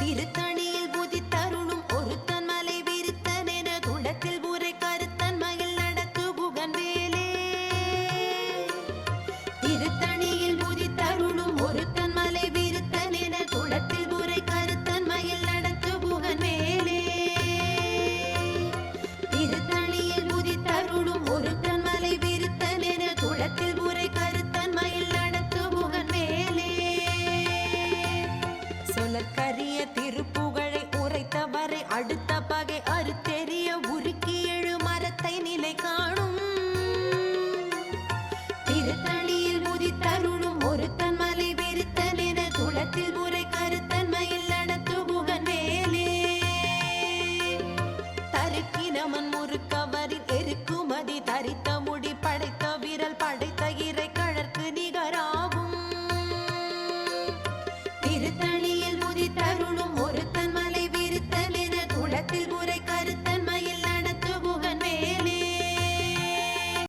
திருத்த அரிய திருப்புகழை உரைத்தவரை அடுத்த